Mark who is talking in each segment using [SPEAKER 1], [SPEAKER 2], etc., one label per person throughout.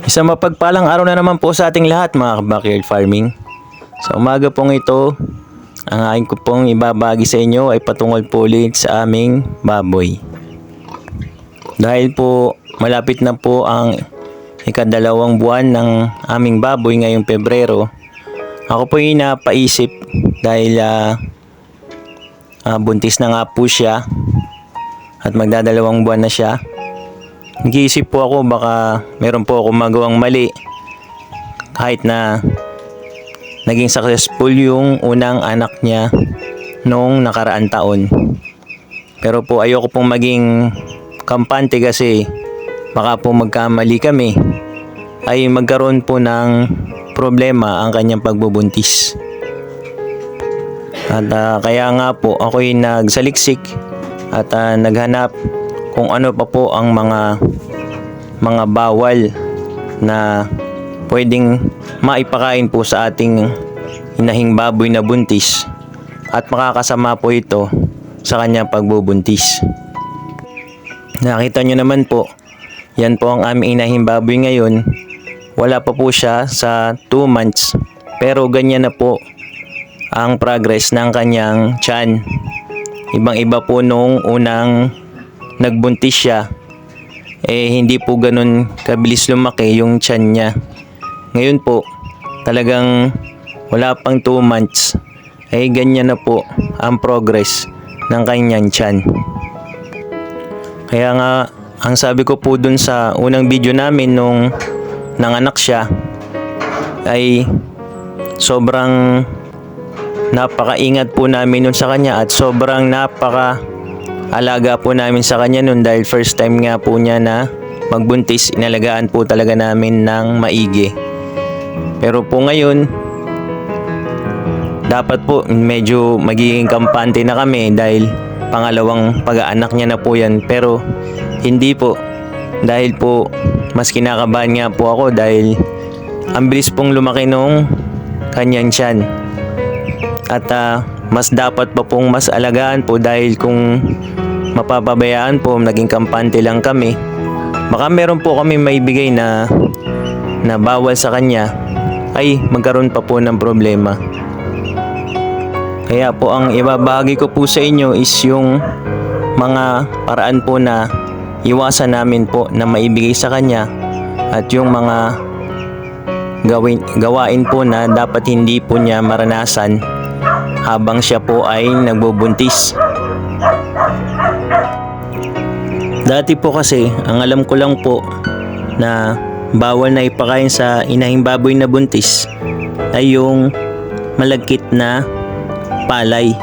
[SPEAKER 1] Isang mapagpalang araw na naman po sa ating lahat mga backyard farming. Sa umaga pong ito, ang aking ko pong ibabagi sa inyo ay patungkol po ulit sa aming baboy. Dahil po malapit na po ang ikadalawang buwan ng aming baboy ngayong Pebrero, ako po yung napaisip dahil ah, ah, buntis na nga po siya at magdadalawang buwan na siya. Nag-iisip po ako baka meron po akong magawang mali kahit na naging successful yung unang anak niya noong nakaraan taon. Pero po ayoko pong maging kampante kasi baka po magkamali kami ay magkaroon po ng problema ang kanyang pagbubuntis. At ah, kaya nga po ako'y nagsaliksik at ah, naghanap kung ano pa po ang mga mga bawal na pwedeng maipakain po sa ating inahing baboy na buntis at makakasama po ito sa kanyang pagbubuntis. Nakita nyo naman po, yan po ang aming inahing baboy ngayon. Wala pa po siya sa 2 months pero ganyan na po ang progress ng kanyang tiyan. Ibang iba po nung unang nagbuntis siya, eh hindi po ganun kabilis lumaki yung tiyan niya. Ngayon po, talagang wala pang 2 months, eh ganyan na po ang progress ng kanyang tiyan. Kaya nga, ang sabi ko po dun sa unang video namin nung nanganak siya, ay sobrang napakaingat po namin nun sa kanya at sobrang napaka alaga po namin sa kanya nun dahil first time nga po niya na magbuntis, inalagaan po talaga namin ng maigi. Pero po ngayon, dapat po medyo magiging kampante na kami dahil pangalawang pag-aanak niya na po yan. Pero hindi po dahil po mas kinakabahan nga po ako dahil ang bilis pong lumaki nung kanyang tiyan. At ah, mas dapat pa pong mas alagaan po dahil kung mapapabayaan po, naging kampante lang kami. Baka meron po kami maibigay na na bawal sa kanya ay magkaroon pa po ng problema. Kaya po ang ibabahagi ko po sa inyo is yung mga paraan po na iwasan namin po na maibigay sa kanya at yung mga gawin, gawain po na dapat hindi po niya maranasan habang siya po ay nagbubuntis. Dati po kasi, ang alam ko lang po na bawal na ipakain sa inahing baboy na buntis ay yung malagkit na palay.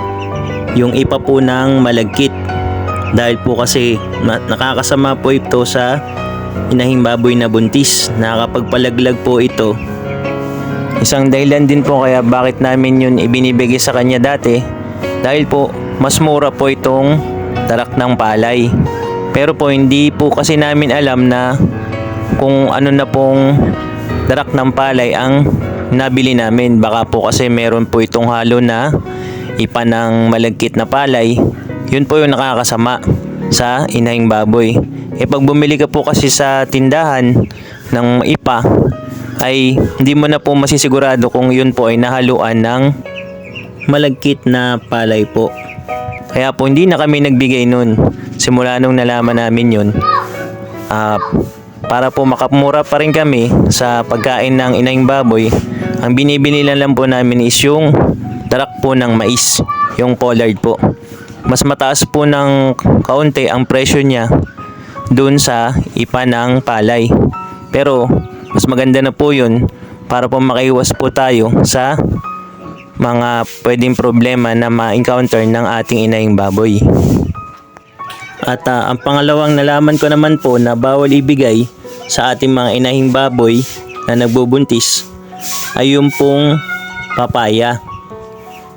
[SPEAKER 1] Yung ipa po ng malagkit. Dahil po kasi na- nakakasama po ito sa inahing baboy na buntis. Nakakapagpalaglag po ito Isang dahilan din po kaya bakit namin yun ibinibigay sa kanya dati dahil po mas mura po itong tarak ng palay. Pero po hindi po kasi namin alam na kung ano na pong darak ng palay ang nabili namin. Baka po kasi meron po itong halo na ipa ng malagkit na palay. Yun po yung nakakasama sa inahing baboy. E pag bumili ka po kasi sa tindahan ng ipa, ay hindi mo na po masisigurado kung yun po ay nahaluan ng malagkit na palay po. Kaya po hindi na kami nagbigay nun. Simula nung nalaman namin yun. Ah, para po makamura pa rin kami sa pagkain ng inaing baboy, ang binibili lang, po namin is yung darak po ng mais, yung pollard po. Mas mataas po ng kaunti ang presyo niya dun sa ipa ng palay. Pero mas maganda na po yun para po makaiwas po tayo sa mga pwedeng problema na ma-encounter ng ating inaing baboy. At ah, ang pangalawang nalaman ko naman po na bawal ibigay sa ating mga inahing baboy na nagbubuntis ay yung pong papaya.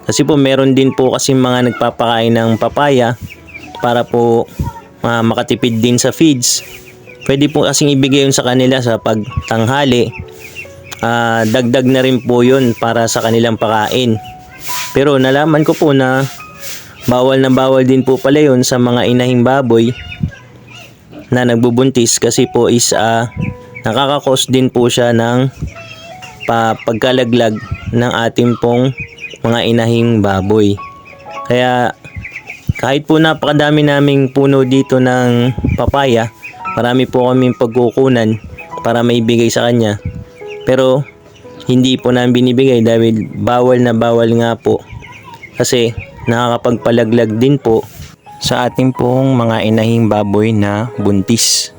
[SPEAKER 1] Kasi po meron din po kasi mga nagpapakain ng papaya para po ah, makatipid din sa feeds. Pwede po kasing ibigay yun sa kanila sa pagtanghali. Ah, dagdag na rin po yun para sa kanilang pakain. Pero nalaman ko po na bawal na bawal din po pala yun sa mga inahing baboy na nagbubuntis kasi po is ah, nakakakos din po siya ng pa pagkalaglag ng ating pong mga inahing baboy. Kaya kahit po napakadami naming puno dito ng papaya, marami po kaming pagkukunan para maibigay sa kanya. Pero hindi po namin binibigay dahil bawal na bawal nga po. Kasi nakakapagpalaglag din po sa ating pong mga inahing baboy na buntis.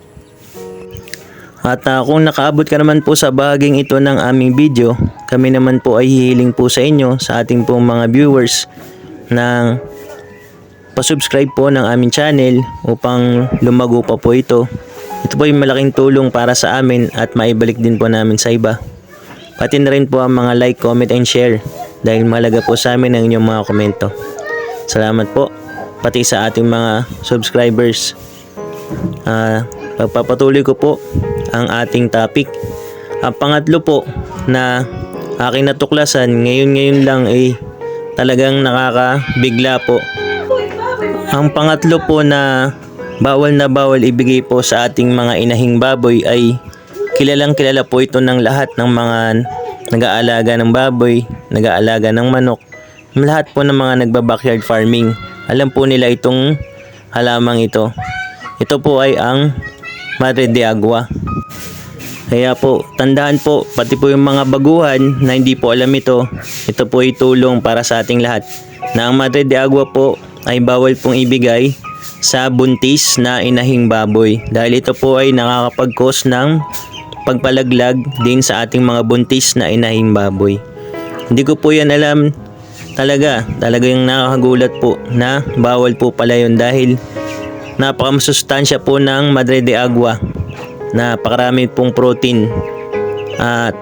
[SPEAKER 1] At ah, kung nakaabot ka naman po sa bahaging ito ng aming video, kami naman po ay hihiling po sa inyo, sa ating pong mga viewers, ng pasubscribe po ng aming channel upang lumago pa po ito. Ito po yung malaking tulong para sa amin at maibalik din po namin sa iba. Pati na rin po ang mga like, comment, and share dahil mahalaga po sa amin ang inyong mga komento. Salamat po pati sa ating mga subscribers. Ah, pagpapatuloy ko po ang ating topic. Ang pangatlo po na aking natuklasan ngayon-ngayon lang ay talagang nakakabigla po. Ang pangatlo po na bawal na bawal ibigay po sa ating mga inahing baboy ay kilalang kilala po ito ng lahat ng mga nag-aalaga ng baboy, nag-aalaga ng manok, lahat po ng mga nagba-backyard farming. Alam po nila itong halamang ito. Ito po ay ang Madre de Agua. Kaya po, tandaan po, pati po yung mga baguhan na hindi po alam ito, ito po ay tulong para sa ating lahat. Na ang Madre de Agua po ay bawal pong ibigay sa buntis na inahing baboy dahil ito po ay nakakapag-cause ng pagpalaglag din sa ating mga buntis na inahing baboy. Hindi ko po yan alam talaga, talaga yung nakakagulat po na bawal po pala yun dahil napakamasustansya po ng Madre de Agua napakarami pong protein at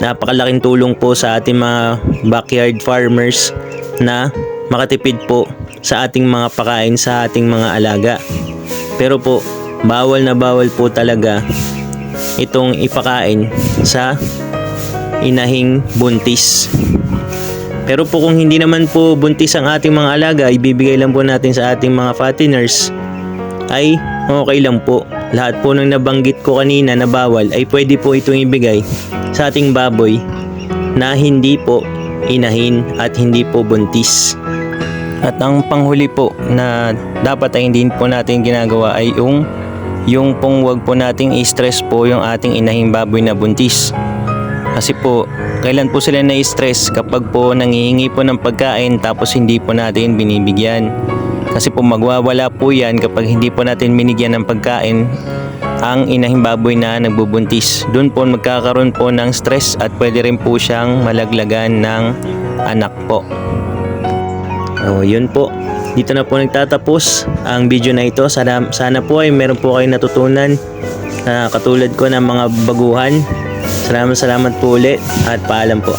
[SPEAKER 1] napakalaking tulong po sa ating mga backyard farmers na makatipid po sa ating mga pakain sa ating mga alaga. Pero po, bawal na bawal po talaga itong ipakain sa inahing buntis. Pero po kung hindi naman po buntis ang ating mga alaga, ibibigay lang po natin sa ating mga fatteners ay okay lang po. Lahat po ng nabanggit ko kanina na bawal ay pwede po itong ibigay sa ating baboy na hindi po inahin at hindi po buntis. At ang panghuli po na dapat ay hindi po natin ginagawa ay yung yung pong wag po nating i-stress po yung ating inahing baboy na buntis. Kasi po, kailan po sila na-stress kapag po nangihingi po ng pagkain tapos hindi po natin binibigyan. Kasi po magwawala po yan kapag hindi po natin binigyan ng pagkain ang inahing baboy na nagbubuntis. Doon po magkakaroon po ng stress at pwede rin po siyang malaglagan ng anak po. O yun po. Dito na po nagtatapos ang video na ito. Sana, sana po ay meron po kayong natutunan na katulad ko ng mga baguhan. Salamat salamat po ulit at paalam po.